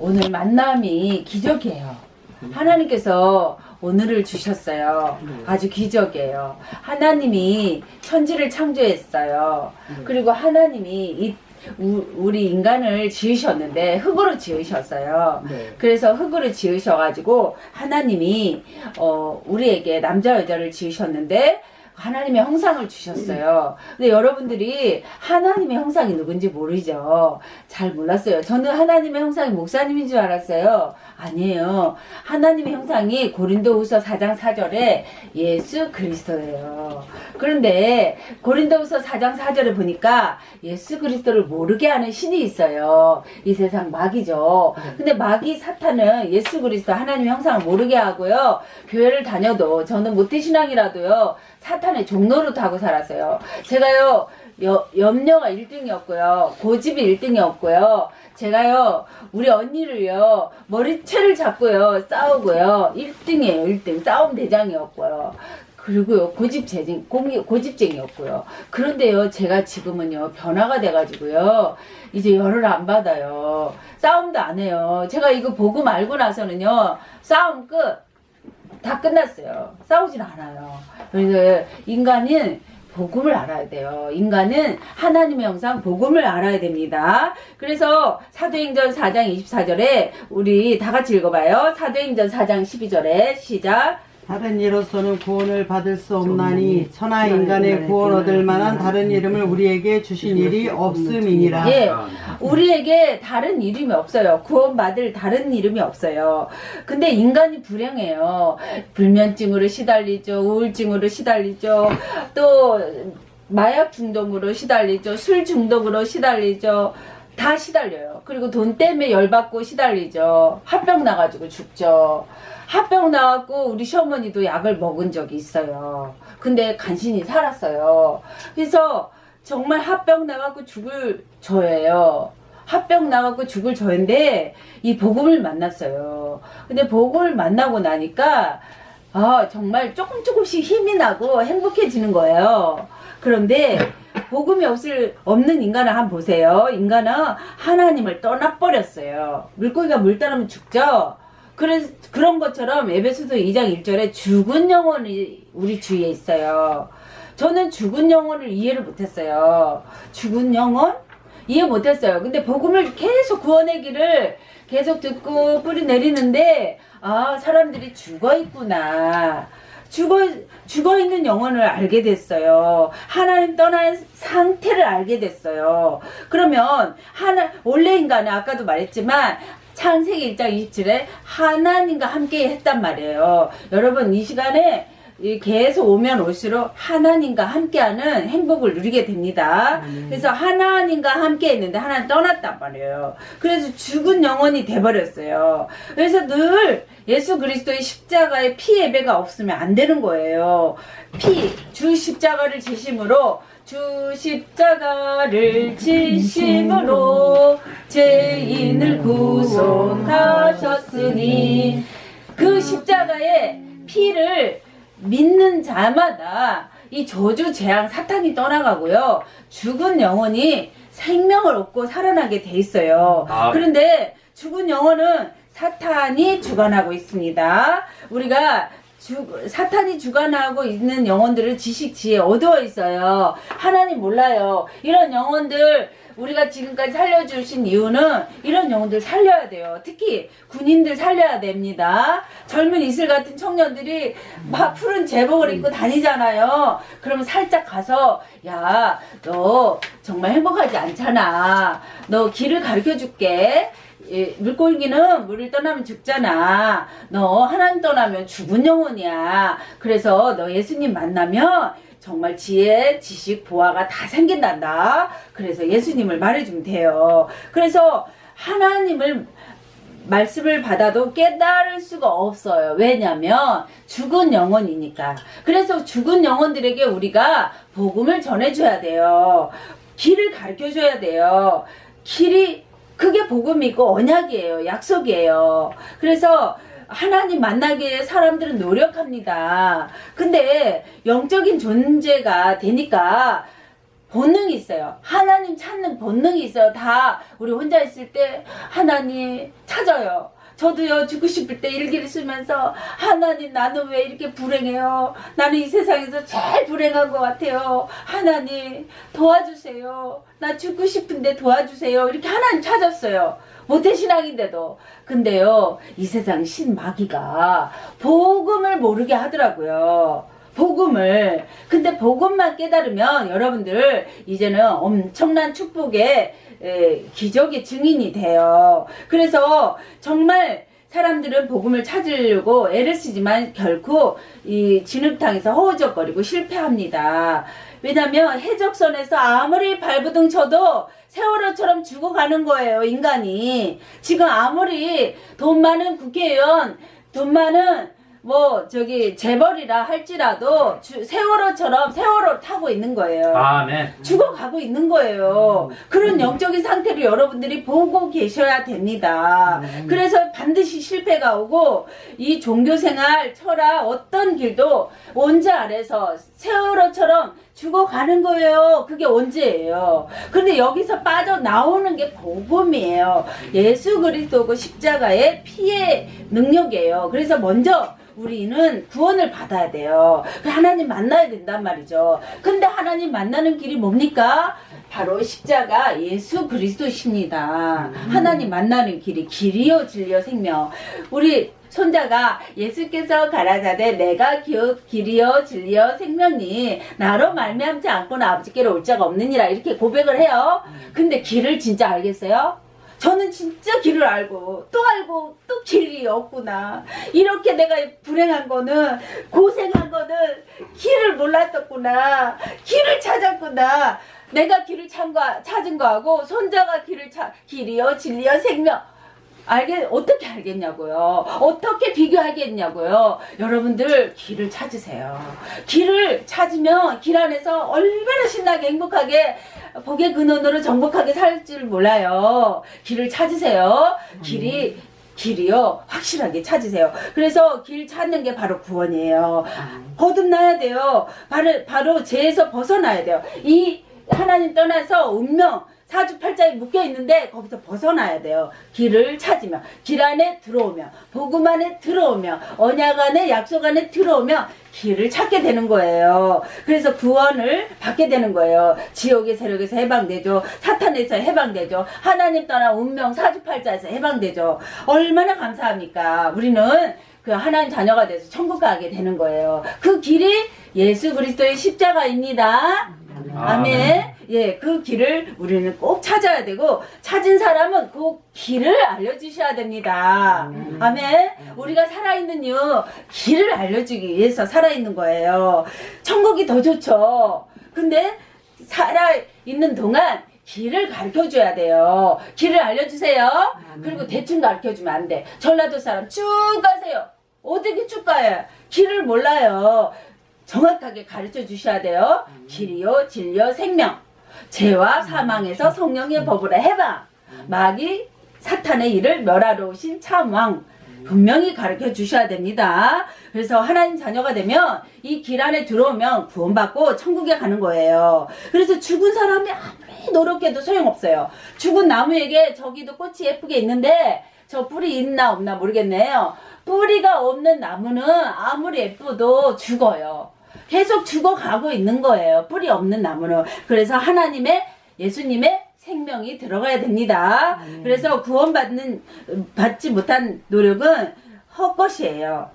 오늘 만남이 기적이에요. 하나님께서 오늘을 주셨어요. 아주 기적이에요. 하나님이 천지를 창조했어요. 그리고 하나님이 이 우- 우리 인간을 지으셨는데 흙으로 지으셨어요. 네. 그래서 흙으로 지으셔가지고 하나님이 어, 우리에게 남자 여자를 지으셨는데 하나님의 형상을 주셨어요. 근데 여러분들이 하나님의 형상이 누군지 모르죠. 잘 몰랐어요. 저는 하나님의 형상이 목사님인 줄 알았어요. 아니에요. 하나님의 형상이 고린도후서 4장 4절에 예수 그리스도예요. 그런데 고린도후서 4장 4절에 보니까 예수 그리스도를 모르게 하는 신이 있어요. 이 세상 마귀죠. 근데 마귀 사탄은 예수 그리스도 하나님의 형상을 모르게 하고요. 교회를 다녀도 저는 모태신앙이라도요. 사탄의 종로로 타고 살았어요. 제가요. 여, 염려가 1등이었고요. 고집이 1등이었고요. 제가요, 우리 언니를요, 머리채를 잡고요, 싸우고요. 1등이에요, 1등. 싸움 대장이었고요. 그리고요, 고집쟁이, 고집쟁이였고요. 그런데요, 제가 지금은요, 변화가 돼가지고요, 이제 열을 안 받아요. 싸움도 안 해요. 제가 이거 보고 말고 나서는요, 싸움 끝. 다 끝났어요. 싸우진 않아요. 그래서 인간은 복음을 알아야 돼요. 인간은 하나님의 형상 복음을 알아야 됩니다. 그래서 사도행전 4장 24절에 우리 다 같이 읽어봐요. 사도행전 4장 12절에 시작. 다른 이로서는 구원을 받을 수 없나니 천하 인간의 구원 얻을 만한 다른 이름을 우리에게 주신 일이 없음이니라. 예, 우리에게 다른 이름이 없어요. 구원받을 다른 이름이 없어요. 근데 인간이 불행해요. 불면증으로 시달리죠. 우울증으로 시달리죠. 또 마약 중독으로 시달리죠. 술 중독으로 시달리죠. 다 시달려요. 그리고 돈 때문에 열받고 시달리죠. 합병 나가지고 죽죠. 합병 나갖고 우리 시어머니도 약을 먹은 적이 있어요. 근데 간신히 살았어요. 그래서 정말 합병 나갖고 죽을 저예요. 합병 나갖고 죽을 저인데 이 복음을 만났어요. 근데 복음을 만나고 나니까 아 정말 조금 조금씩 힘이 나고 행복해지는 거예요. 그런데 복음이 없을 없는 인간을 한번 보세요. 인간은 하나님을 떠나버렸어요. 물고기가 물 따르면 죽죠. 그래서 그런 것처럼 에베소서 2장 1절에 죽은 영혼이 우리 주위에 있어요. 저는 죽은 영혼을 이해를 못했어요. 죽은 영혼? 이해 못했어요. 근데 복음을 계속 구원의 길을 계속 듣고 뿌리 내리는데 아 사람들이 죽어 있구나. 죽어 죽어 있는 영혼을 알게 됐어요. 하나님 떠난 상태를 알게 됐어요. 그러면 하나 원래 인간은 아까도 말했지만 창세기 1장 27에 하나님과 함께 했단 말이에요. 여러분 이 시간에 이 계속 오면 올수록 하나님과 함께하는 행복을 누리게 됩니다. 그래서 하나님과 함께 했는데 하나님 떠났단 말이에요. 그래서 죽은 영혼이 돼버렸어요. 그래서 늘 예수 그리스도의 십자가의 피 예배가 없으면 안 되는 거예요. 피, 주 십자가를 지심으로 주 십자가를 지심으로 죄인을 구속하셨으니 그 십자가의 피를 믿는 자마다 이 저주 재앙 사탄이 떠나가고요. 죽은 영혼이 생명을 얻고 살아나게 돼 있어요. 아. 그런데 죽은 영혼은 사탄이 주관하고 있습니다. 우리가 주, 사탄이 주관하고 있는 영혼들을 지식 지혜 어두워 있어요. 하나님 몰라요. 이런 영혼들 우리가 지금까지 살려주신 이유는 이런 영혼들 살려야 돼요. 특히 군인들 살려야 됩니다. 젊은 이슬 같은 청년들이 막 푸른 제복을 입고 다니잖아요. 그러면 살짝 가서 야, 너 정말 행복하지 않잖아. 너 길을 가르쳐 줄게. 예, 물고기는 물을 떠나면 죽잖아. 너 하나님 떠나면 죽은 영혼이야. 그래서 너 예수님 만나면 정말 지혜, 지식, 보아가 다 생긴단다. 그래서 예수님을 말해주면 돼요. 그래서 하나님을 말씀을 받아도 깨달을 수가 없어요. 왜냐면 죽은 영혼이니까. 그래서 죽은 영혼들에게 우리가 복음을 전해줘야 돼요. 길을 가르쳐줘야 돼요. 길이 그게 복음이고 언약이에요. 약속이에요. 그래서 하나님 만나기 위해 사람들은 노력합니다. 근데 영적인 존재가 되니까 본능이 있어요. 하나님 찾는 본능이 있어요. 다 우리 혼자 있을 때 하나님 찾아요. 저도요 죽고 싶을 때 일기를 쓰면서 하나님 나는 왜 이렇게 불행해요? 나는 이 세상에서 제일 불행한 것 같아요. 하나님 도와주세요. 나 죽고 싶은데 도와주세요. 이렇게 하나님 찾았어요. 모태신앙인데도. 근데요 이 세상 신마귀가 복음을 모르게 하더라고요. 복음을. 근데 복음만 깨달으면 여러분들 이제는 엄청난 축복의 에, 기적의 증인이 돼요. 그래서 정말 사람들은 복음을 찾으려고 애를 쓰지만 결코 이 진흙탕에서 허우적거리고 실패합니다. 왜냐면 해적선에서 아무리 발부둥 쳐도 세월호처럼 죽어가는 거예요, 인간이. 지금 아무리 돈 많은 국회의원, 돈 많은 뭐 저기 재벌이라 할지라도 주- 세월호처럼 세월호 타고 있는 거예요. 아멘. 죽어가고 있는 거예요. 그런 영적인 상태를 여러분들이 보고 계셔야 됩니다. 그래서 반드시 실패가 오고 이 종교 생활, 철학 어떤 길도 원자 아래서 세월호처럼 죽어가는 거예요. 그게 원죄예요. 근데 여기서 빠져나오는 게 복음이에요. 예수 그리스도고 십자가의 피의 능력이에요. 그래서 먼저 우리는 구원을 받아야 돼요. 하나님 만나야 된단 말이죠. 근데 하나님 만나는 길이 뭡니까? 바로 십자가 예수 그리스도십니다. 하나님 만나는 길이 길이요 진리요 생명. 우리 손자가 예수께서 가라사대 내가 기어, 길이요 진리요 생명이 나로 말미암지 않고는 아버지께로 올 자가 없느니라 이렇게 고백을 해요. 근데 길을 진짜 알겠어요? 저는 진짜 길을 알고 또 알고 또 길이 없구나. 이렇게 내가 불행한 거는 고생한 거는 길을 몰랐었구나. 길을 찾았구나. 내가 길을 찾은, 거, 찾은 거하고 손자가 길을 찾 길이요 진리요 생명 알게 어떻게 알겠냐고요. 어떻게 비교하겠냐고요. 여러분들 길을 찾으세요. 길을 찾으면 길 안에서 얼마나 신나게 행복하게 복의 근원으로 정복하게 살 줄 몰라요. 길을 찾으세요. 길이 길이요 확실하게 찾으세요. 그래서 길 찾는 게 바로 구원이에요. 거듭나야 돼요. 바로 바로 죄에서 벗어나야 돼요. 이 하나님 떠나서 운명 사주팔자에 묶여 있는데 거기서 벗어나야 돼요. 길을 찾으면 길 안에 들어오면 복음 안에 들어오면 언약 안에 약속 안에 들어오면 길을 찾게 되는 거예요. 그래서 구원을 받게 되는 거예요. 지옥의 세력에서 해방되죠. 사탄에서 해방되죠. 하나님 떠나 운명 사주팔자에서 해방되죠. 얼마나 감사합니까? 우리는 그 하나님 자녀가 돼서 천국 가게 되는 거예요. 그 길이 예수 그리스도의 십자가입니다. 아멘. 예, 그 길을 우리는 꼭 찾아야 되고 찾은 사람은 그 길을 알려주셔야 됩니다. 아멘. 우리가 살아있는 이유 길을 알려주기 위해서 살아있는 거예요. 천국이 더 좋죠. 근데 살아있는 동안 길을 가르쳐 줘야 돼요. 길을 알려주세요. 그리고 대충 가르쳐 주면 안 돼. 전라도 사람 쭉 가세요. 어떻게 쭉 가요? 길을 몰라요. 정확하게 가르쳐 주셔야 돼요. 길이요, 진리요, 생명. 죄와 사망에서 성령의 법으로 해방. 마귀 사탄의 일을 멸하러 오신 참왕. 분명히 가르쳐 주셔야 됩니다. 그래서 하나님 자녀가 되면 이 길 안에 들어오면 구원받고 천국에 가는 거예요. 그래서 죽은 사람이 아무리 노력해도 소용없어요. 죽은 나무에게 저기도 꽃이 예쁘게 있는데 저 뿌리 있나 없나 모르겠네요. 뿌리가 없는 나무는 아무리 예뻐도 죽어요. 계속 죽어가고 있는 거예요. 뿌리 없는 나무는. 그래서 하나님의 예수님의 생명이 들어가야 됩니다. 그래서 구원받는 받지 못한 노력은 헛것이에요.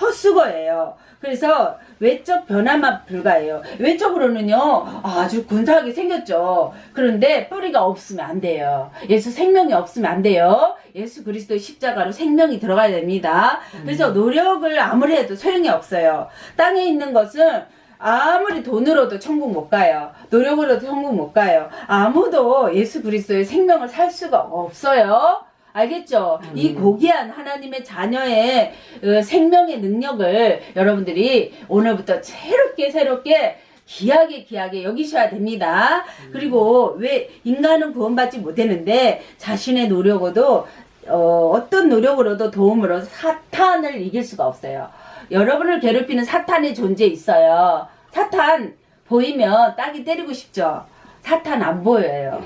헛수고예요. 그래서 외적 변화만 불가해요. 외적으로는요 아주 근사하게 생겼죠. 그런데 뿌리가 없으면 안 돼요. 예수 생명이 없으면 안 돼요. 예수 그리스도의 십자가로 생명이 들어가야 됩니다. 그래서 노력을 아무리 해도 소용이 없어요. 땅에 있는 것은 아무리 돈으로도 천국 못 가요. 노력으로도 천국 못 가요. 아무도 예수 그리스도의 생명을 살 수가 없어요. 알겠죠? 이 고귀한 하나님의 자녀의 어, 생명의 능력을 여러분들이 오늘부터 새롭게 새롭게 귀하게 귀하게 여기셔야 됩니다. 그리고 왜 인간은 구원받지 못했는데 자신의 노력으로도 어, 어떤 노력으로도 도움으로 사탄을 이길 수가 없어요. 여러분을 괴롭히는 사탄의 존재 있어요. 사탄 보이면 딱이 때리고 싶죠. 사탄 안 보여요.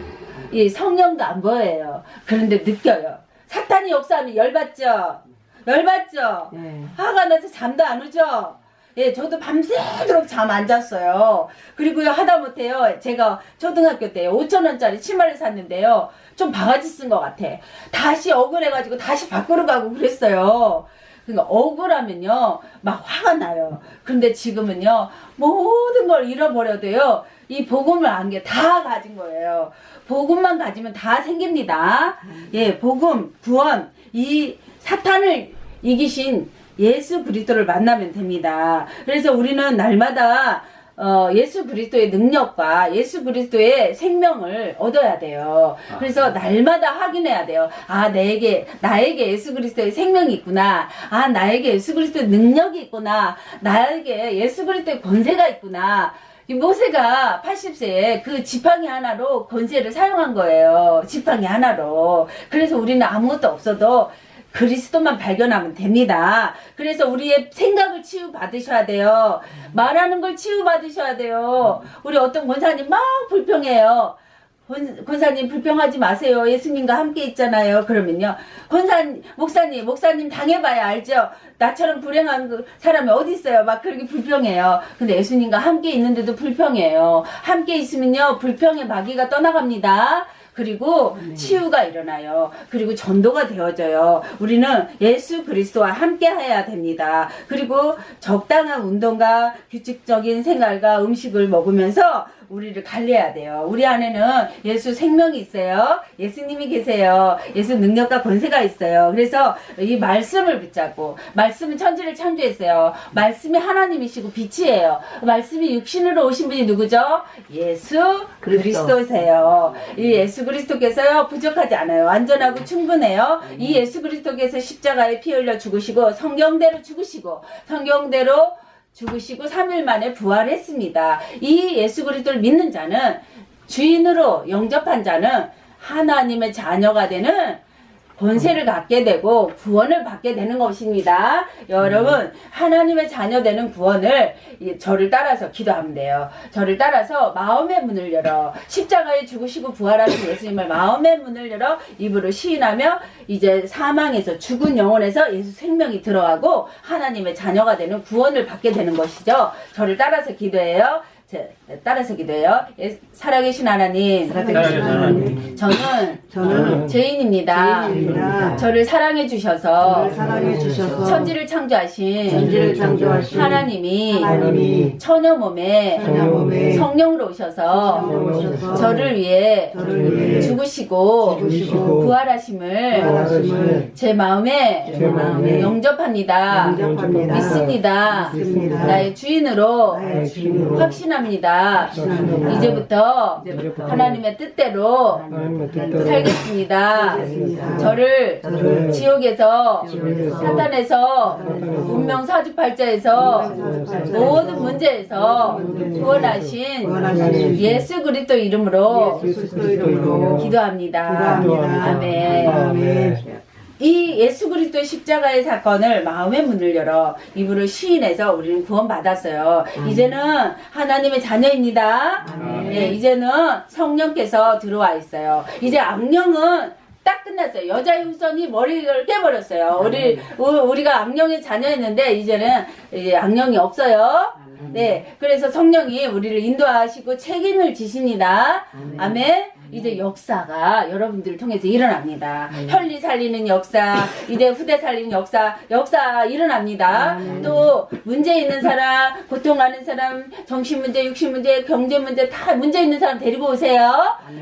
이 성령도 안 보여요. 그런데 느껴요. 사탄이 역사하면 열받죠? 열받죠? 예. 화가 나서 잠도 안 오죠? 예, 저도 밤새도록 잠 안 잤어요. 그리고요, 하다못해요, 제가 초등학교 때 5천원짜리 치마를 샀는데요. 좀 바가지 쓴 것 같아. 다시 억울해가지고 다시 밖으로 가고 그랬어요. 그러니까 억울하면요, 막 화가 나요. 근데 지금은요, 모든 걸 잃어버려도요, 이 복음을 안게 다 가진 거예요. 복음만 가지면 다 생깁니다. 예, 복음, 구원, 이 사탄을 이기신 예수 그리스도를 만나면 됩니다. 그래서 우리는 날마다 어, 예수 그리스도의 능력과 예수 그리스도의 생명을 얻어야 돼요. 그래서 날마다 확인해야 돼요. 아, 내게, 나에게 예수 그리스도의 생명이 있구나. 아, 나에게 예수 그리스도의 능력이 있구나. 나에게 예수 그리스도의 권세가 있구나. 이 모세가 80세에 그 지팡이 하나로 권세를 사용한 거예요. 지팡이 하나로. 그래서 우리는 아무것도 없어도 그리스도만 발견하면 됩니다. 그래서 우리의 생각을 치유받으셔야 돼요. 말하는 걸 치유받으셔야 돼요. 우리 어떤 권사님 막 불평해요. 권, 권사님 불평하지 마세요. 예수님과 함께 있잖아요. 그러면요. 권사 목사님, 목사님 당해봐야 알죠. 나처럼 불행한 그 사람이 어디 있어요. 막 그렇게 불평해요. 근데 예수님과 함께 있는데도 불평해요. 함께 있으면요. 불평의 마귀가 떠나갑니다. 그리고 치유가 일어나요. 그리고 전도가 되어져요. 우리는 예수 그리스도와 함께 해야 됩니다. 그리고 적당한 운동과 규칙적인 생활과 음식을 먹으면서 우리를 관리해야 돼요. 우리 안에는 예수 생명이 있어요. 예수님이 계세요. 예수 능력과 권세가 있어요. 그래서 이 말씀을 붙잡고 말씀은 천지를 창조했어요. 말씀이 하나님이시고 빛이에요. 말씀이 육신으로 오신 분이 누구죠? 예수 그리스도세요. 이 예수 그리스도께서요 부족하지 않아요. 완전하고 충분해요. 이 예수 그리스도께서 십자가에 피 흘려 죽으시고 성경대로 죽으시고 성경대로 죽으시고 3일 만에 부활했습니다. 이 예수 그리스도를 믿는 자는 주인으로 영접한 자는 하나님의 자녀가 되는 권세를 갖게 되고 구원을 받게 되는 것입니다. 여러분 하나님의 자녀 되는 구원을 이- 저를 따라서 기도하면 돼요. 저를 따라서 마음의 문을 열어 십자가에 죽으시고 부활하신 예수님을 마음의 문을 열어 입으로 시인하며 이제 사망에서 죽은 영혼에서 예수 생명이 들어가고 하나님의 자녀가 되는 구원을 받게 되는 것이죠. 저를 따라서 기도해요. 제- 따라서 기도해요. 예, 살아계신 하나님, 살아계신 하나님. 저는 저는 죄인입니다. 죄인입니다. 저를 사랑해 주셔서 저를 사랑해 주셔서 천지를 창조하신 천지를 창조하신 하나님이 하나님이 처녀 몸에 성령으로 오셔서 오셔서 저를 위해 저를 위해 죽으시고 죽으시고 부활하심을 부활하심을 제 마음에 제 마음에 영접합니다. 영접합니다. 믿습니다. 믿습니다. 나의 주인으로 나의 주인으로 확신합니다. 이제부터 하나님의 뜻대로 하나님의 뜻대로 살겠습니다. 저를 저를 지옥에서 사탄에서 운명 사주팔자에서 모든 문제에서 구원하신 예수 그리스도 이름으로. 기도합니다. 아멘. 이 예수 그리스도의 십자가의 사건을 마음의 문을 열어 입으로 시인해서 우리는 구원받았어요. 이제는 하나님의 자녀입니다. 아멘. 예, 이제는 성령께서 들어와 있어요. 이제 악령은 딱 끝났어요. 여자의 후손이 머리를 깨버렸어요. 우리 우- 우리가 악령의 자녀였는데 이제는 이제 악령이 없어요. 네, 그래서 성령이 우리를 인도하시고 책임을 지십니다. 아멘. 이제 역사가 여러분들을 통해서 일어납니다. 혈리 살리는 역사, 이제 후대 살리는 역사, 역사 일어납니다. 또 문제 있는 사람, 고통하는 사람, 정신 문제, 육신 문제, 경제 문제 다 문제 있는 사람 데리고 오세요.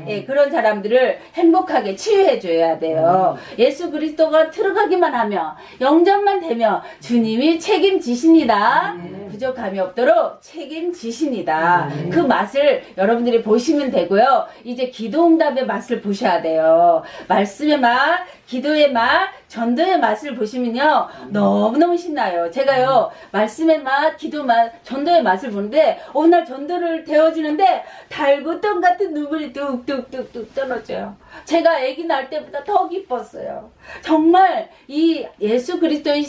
예, 그런 사람들을 행복하게 치유해 줘야 돼요. 예수 그리스도가 들어가기만 하면 영접만 되면 주님이 책임지십니다. 부족함이 없도록 책임지십니다. 그 맛을 여러분들이 보시면 되고요. 이제 기도 응답의 맛을 보셔야 돼요. 말씀의 맛, 기도의 맛, 전도의 맛을 보시면요. 너무너무 신나요. 제가요, 말씀의 맛, 기도 맛, 전도의 맛을 보는데, 어느 날 전도를 되어지는데, 달고똥 같은 눈물이 뚝뚝뚝뚝 떨어져요. 제가 아기 낳을 때보다 더 기뻤어요. 정말 이 예수 그리스도의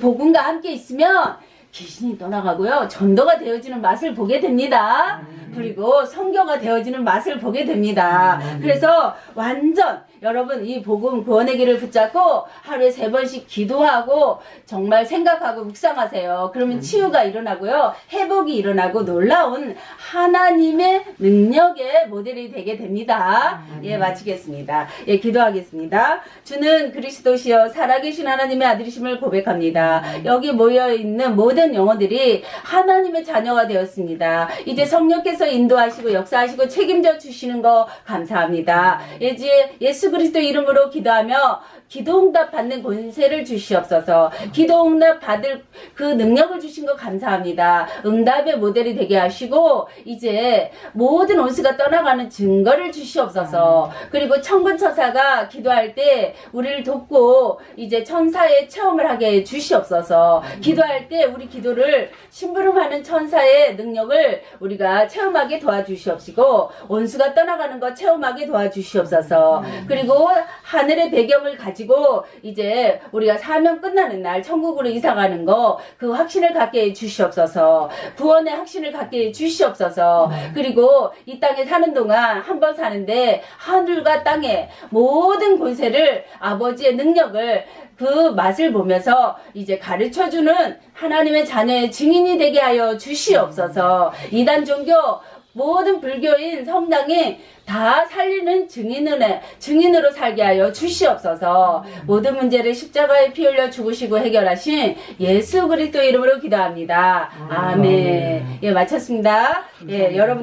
복음과 함께 있으면, 귀신이 떠나가고요. 전도가 되어지는 맛을 보게 됩니다. 그리고 성교가 되어지는 맛을 보게 됩니다. 그래서 완전 여러분 이 복음 구원의 길을 붙잡고 하루에 세 번씩 기도하고 정말 생각하고 묵상하세요. 그러면 치유가 일어나고요. 회복이 일어나고 놀라운 하나님의 능력의 모델이 되게 됩니다. 예, 마치겠습니다. 예, 기도하겠습니다. 주는 그리스도시여 살아계신 하나님의 아들이심을 고백합니다. 여기 모여 있는 모든 영혼들이 하나님의 자녀가 되었습니다. 이제 성령께서 인도하시고 역사하시고 책임져 주시는 거 감사합니다. 이제 예수 그리스도 이름으로 기도하며 기도 응답 받는 권세를 주시옵소서. 기도 응답 받을 그 능력을 주신 거 감사합니다. 응답의 모델이 되게 하시고 이제 모든 원수가 떠나가는 증거를 주시옵소서. 그리고 천군천사가 기도할 때 우리를 돕고 이제 천사의 체험을 하게 해 주시옵소서. 기도할 때 우리 기도를 심부름하는 천사의 능력을 우리가 체험하게 도와주시옵시고 원수가 떠나가는 거 체험하게 도와주시옵소서. 그리고 하늘의 배경을 가지고 이제 우리가 사명 끝나는 날 천국으로 이사가는 거 그 확신을 갖게 해 주시옵소서. 구원의 확신을 갖게 해 주시옵소서. 그리고 이 땅에 사는 동안 한 번 사는데 하늘과 땅의 모든 권세를 아버지의 능력을 그 맛을 보면서 이제 가르쳐 주는 하나님의 자녀의 증인이 되게 하여 주시옵소서. 이단 종교 모든 불교인 성당이 다 살리는 증인을 증인으로 살게 하여 주시옵소서. 모든 문제를 십자가에 피 흘려 죽으시고 해결하신 예수 그리스도 이름으로 기도합니다. 아멘. 예, 마쳤습니다. 예, 여러분